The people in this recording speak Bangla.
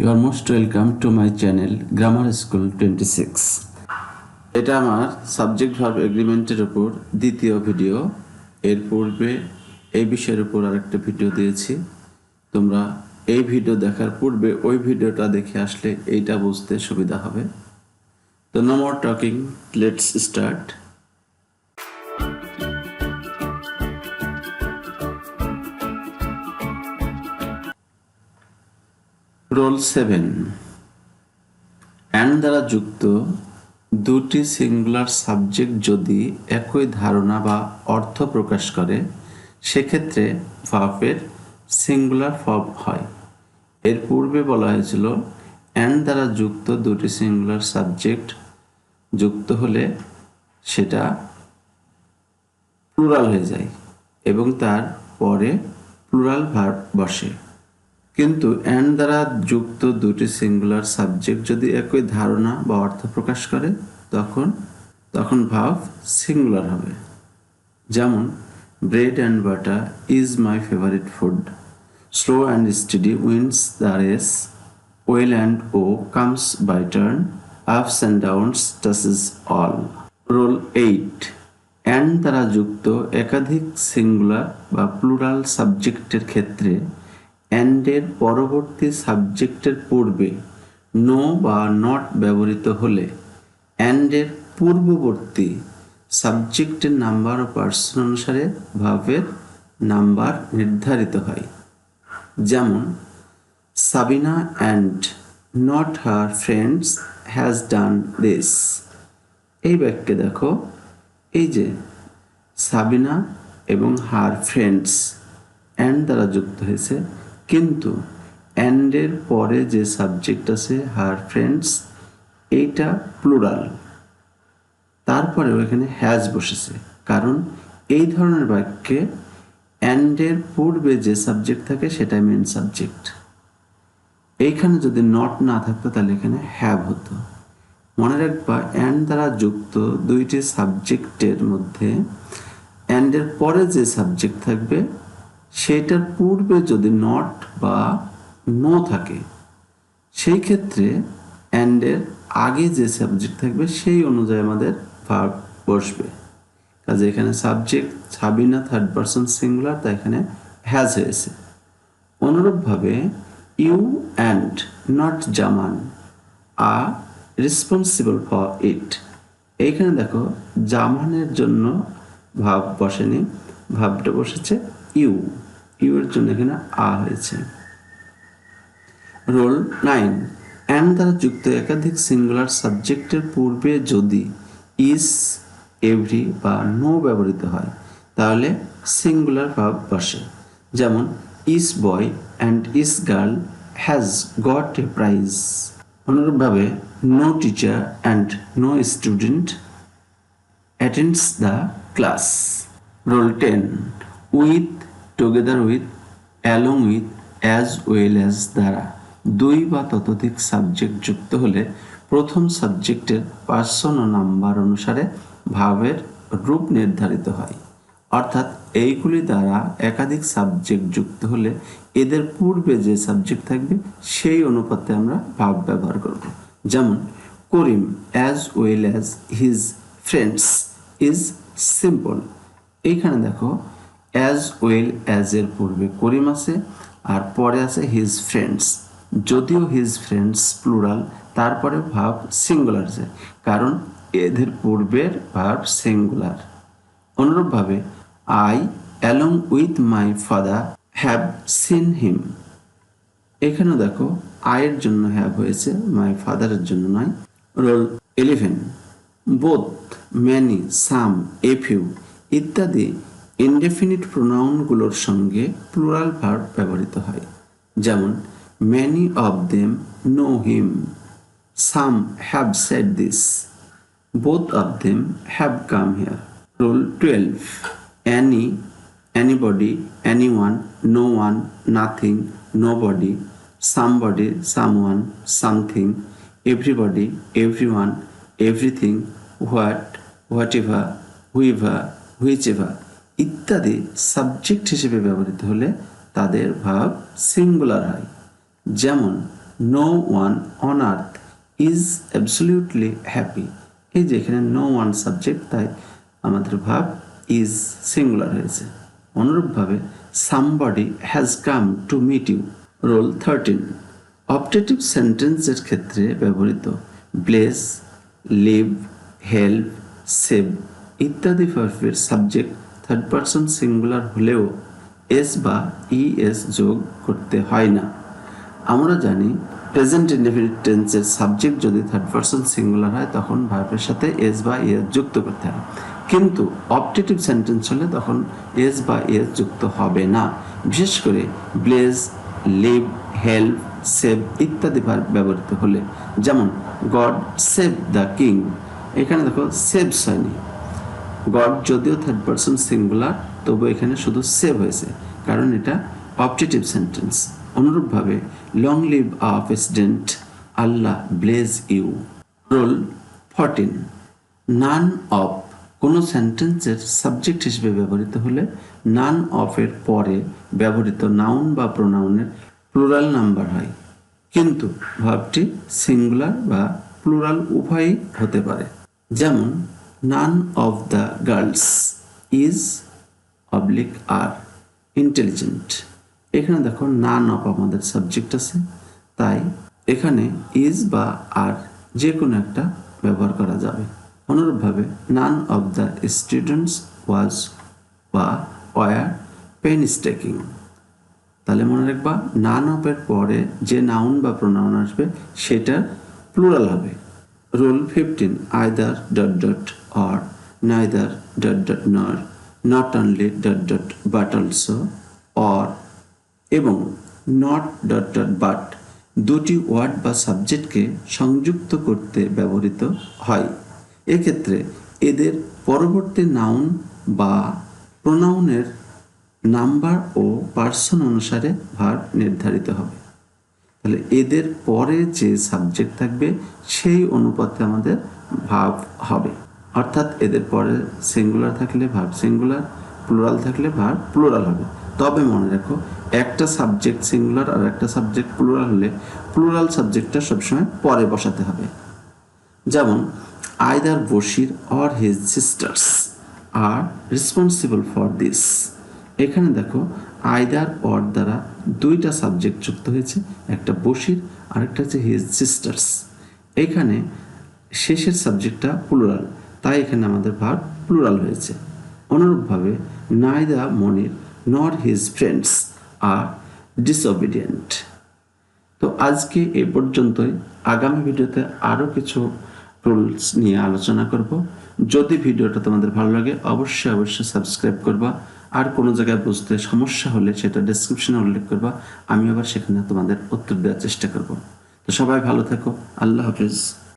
You are most welcome to my channel grammar school twenty six এটা আমার সাবজেক্ট ভার্ব এগ্রিমেন্টের উপর দ্বিতীয় ভিডিও এর পূর্বে এই বিষয়ের উপর আরেকটা ভিডিও দিয়েছি। তোমরা এই ভিডিও দেখার পূর্বে ওই ভিডিওটা দেখে আসলে এইটা বুঝতে সুবিধা হবে। তো no more talking let's start rule seven and দ্বারা যুক্ত দুটি সিঙ্গুলার সাবজেক্ট যদি একই ধারণা বা অর্থ প্রকাশ করে, সেক্ষেত্রে ভার্বের সিঙ্গুলার ফর্ম হয়। এর পূর্বে বলা হয়েছিল অ্যান্ড দ্বারা যুক্ত দুটি সিঙ্গুলার সাবজেক্ট যুক্ত হলে সেটা প্লুরাল হয়ে যায় এবং তার পরে প্লুরাল ভার্ব বসে। কিন্তু অ্যান্ড দ্বারা যুক্ত দুটি সিঙ্গুলার সাবজেক্ট যদি একই ধারণা বা অর্থ প্রকাশ করে, তখন তখন ভাব সিঙ্গুলার হবে। যেমন bread and butter is my favourite food slow and steady wins the race weal and woe comes by turn ups and downs tosses all rule eight and দ্বারা যুক্ত একাধিক সিঙ্গুলার বা প্লুরাল সাবজেক্টের ক্ষেত্রে অ্যান্ডের পরবর্তী সাবজেক্টের পূর্বে নো বা নট ব্যবহৃত হলে অ্যান্ডের পূর্ববর্তী সাবজেক্টের নাম্বার ও পার্সন অনুসারে ভাবের নাম্বার নির্ধারিত হয়। যেমন Sabina and not her friends has done this এই বাক্যে দেখো, এই যে সাবিনা এবং হার ফ্রেন্ডস অ্যান্ড দ্বারা যুক্ত হয়েছে। কিন্তু অ্যান্ডের পরে যে সাবজেক্ট আছে, হার ফ্রেন্ডস, এইটা প্লুরাল। তারপরেও এখানে হ্যাজ বসেছে। কারণ এই ধরনের বাক্যে অ্যান্ডের পূর্বে যে সাবজেক্ট থাকে, সেটাই মেন সাবজেক্ট এইখানে যদি নট না থাকতো, তাহলে এখানে হ্যাভ হতো। মনে রাখবা, অ্যান্ড দ্বারা যুক্ত দুইটি সাবজেক্টের মধ্যে অ্যান্ডের পরে যে সাবজেক্ট থাকবে সেইটার পূর্বে যদি নট বা নো থাকে, সেই ক্ষেত্রে অ্যান্ডের আগে যে সাবজেক্ট থাকবে, সেই অনুযায়ী আমাদের ভার্ব বসবে। কাজে এখানে subject Sabina third person singular তা এখানে হ্যাজ হয়েছে। অনুরূপভাবে you and not Zaman are responsible for it এইখানে দেখো, জামানের জন্য ভাব বসেনি ভাবটা বসেছে ইউ ইউ এর জন্য এখানে আ হয়েছে। রোল নাইন অ্যান্ড দ্বারা যুক্ত একাধিক সিঙ্গুলার সাবজেক্টের পূর্বে যদি ইস, এভরি বা নো ব্যবহৃত হয়, তাহলে সিঙ্গুলার ভাব বসে। যেমন, each boy and each girl has got a prize. অনুরূপভাবে, no teacher and no student attends the class. Rule ten with, together with, along with, as well as দ্বারা। দুই বা ততোধিক সাবজেক্ট যুক্ত হলে প্রথম সাবজেক্টের পার্সন ও নাম্বার অনুসারে ভাবের রূপ নির্ধারিত হয়। অর্থাৎ এইগুলি দ্বারা একাধিক সাবজেক্ট যুক্ত হলে এদের পূর্বে যে সাবজেক্ট থাকবে সেই অনুপাতে আমরা ভাব ব্যবহার করব। যেমন, Karim as well as his friends is simple এইখানে দেখো অ্যাজ ওয়েল অ্যাজ এর পূর্বে করিম আছে, আর পরে আছে হিজ ফ্রেন্ডস যদিও হিজ ফ্রেন্ডস প্লুরাল তারপরে ভাব সিঙ্গুলার আছে কারণ এদের পূর্বের ভাব সিঙ্গুলার অনুরূপভাবে I along with my father have seen him এখানেও দেখো আয়ের জন্য হ্যাভ হয়েছে মাই ফাদারের জন্য নয়। Rule eleven both many some a few ইত্যাদি ইনডেফিনিট প্রোনাউনগুলোর সঙ্গে প্লুরাল ভার্ব ব্যবহৃত হয়। যেমন many of them know him some have said this both of them have come here rule twelve any anybody anyone no one nothing nobody somebody someone something everybody everyone everything what whatever whoever whichever ইত্যাদি সাবজেক্ট হিসেবে ব্যবহৃত হলে তাদের ভাব সিঙ্গুলার হয়। যেমন no one on earth is absolutely happy এই যে এখানে নো ওয়ান সাবজেক্ট তাই আমাদের ভাব ইজ সিঙ্গুলার হয়েছে। অনুরূপভাবে somebody has come to meet you rule thirteen optative সেন্টেন্সের ক্ষেত্রে ব্যবহৃত ব্লেস লিভ হেল্প সেভ ইত্যাদি ভার্বের সাবজেক্ট থার্ড পারসন সিঙ্গুলার হলেও এস বা ইএস যোগ করতে হয় না। আমরা জানি প্রেজেন্ট ইনডেফিনিট টেন্সের সাবজেক্ট যদি থার্ড পারসন সিঙ্গুলার হয়, তখন ভার্বের সাথে এস বা ইএস যুক্ত করতে হয়। কিন্তু অপটেটিভ সেন্টেন্স হলে তখন এস বা এস যুক্ত হবে না। বিশেষ করে ব্লেজ লিভ হেল্প সেভ ইত্যাদি ভার্ব ব্যবহৃত হলে। যেমন গড সেভ দ্য কিং এখানে দেখো সেভস হয়নি গড যদিও থার্ড পারসন সিঙ্গুলার তবু এখানে শুধু সেভ হয়েছে। কারণ এটা অপটেটিভ সেন্টেন্স অনুরূপভাবে long live a president Allah bless you rule fourteen none of কোনো সেন্টেন্সের সাবজেক্ট হিসেবে ব্যবহৃত হলে নান অফের পরে ব্যবহৃত নাউন বা প্রোনাউনের প্লুরাল নাম্বার হয়। কিন্তু ভাবটি সিঙ্গুলার বা প্লুরাল উভয়ই হতে পারে। যেমন none of the girls is oblique are intelligent এখানে দেখো নান অফ আমাদের সাবজেক্ট আছে। তাই এখানে ইজ বা আর যে কোনো একটা ব্যবহার করা যাবে। অনুরূপভাবে none of the students was বা ওয়ার পেন তাহলে মনে রাখবা নান অফের পরে যে নাউন বা প্রোনাউন আসবে সেটার প্লুরাল হবে। Rule fifteen either dot dot or neither dot dot nor not only dot dot but also or এবং নট ডট ডট বাট দুটি ওয়ার্ড বা সাবজেক্টকে সংযুক্ত করতে ব্যবহৃত হয়। এক্ষেত্রে এদের পরবর্তী নাউন বা প্রোনাউনের নাম্বার ও পার্সন অনুসারে ভার নির্ধারিত হবে। তাহলে এদের পরে যে সাবজেক্ট থাকবে, সেই অনুপাতে আমাদের ভাব হবে। অর্থাৎ এদের পরে সিঙ্গুলার থাকলে ভাব সিঙ্গুলার প্লুরাল থাকলে ভার প্লুরাল হবে। তবে মনে রাখো, একটা সাবজেক্ট সিঙ্গুলার আর একটা সাবজেক্ট প্লুরাল হলে প্লুরাল সাবজেক্টটা সবসময় পরে বসাতে হবে। যেমন either Bashir or his sisters are responsible for this এখানে দেখো আইদার অর দ্বারা দুইটা সাবজেক্ট যুক্ত হয়েছে, একটা বশির আরেকটা হচ্ছে হিজ সিস্টার্স এখানে শেষের সাবজেক্টটা প্লুরাল তাই এখানে আমাদের ভার প্লুরাল হয়েছে। অনুরূপভাবে নাইদা মনির নর হিজ ফ্রেন্ডস আর ডিসঅবিডিয়েন্ট। তো আজকে এ পর্যন্তই। আগামী ভিডিওতে আরও কিছু রুলস নিয়ে আলোচনা করব। যদি ভিডিওটা তোমাদের ভালো লাগে, অবশ্যই অবশ্যই সাবস্ক্রাইব করবা। আর কোনো জায়গায় বুঝতে সমস্যা হলে সেটা ডেসক্রিপশনে উল্লেখ করবা। আমি আবার সেখানে তোমাদের উত্তর দেওয়ার চেষ্টা করব। তো সবাই ভালো থেকো। আল্লাহ হাফিজ।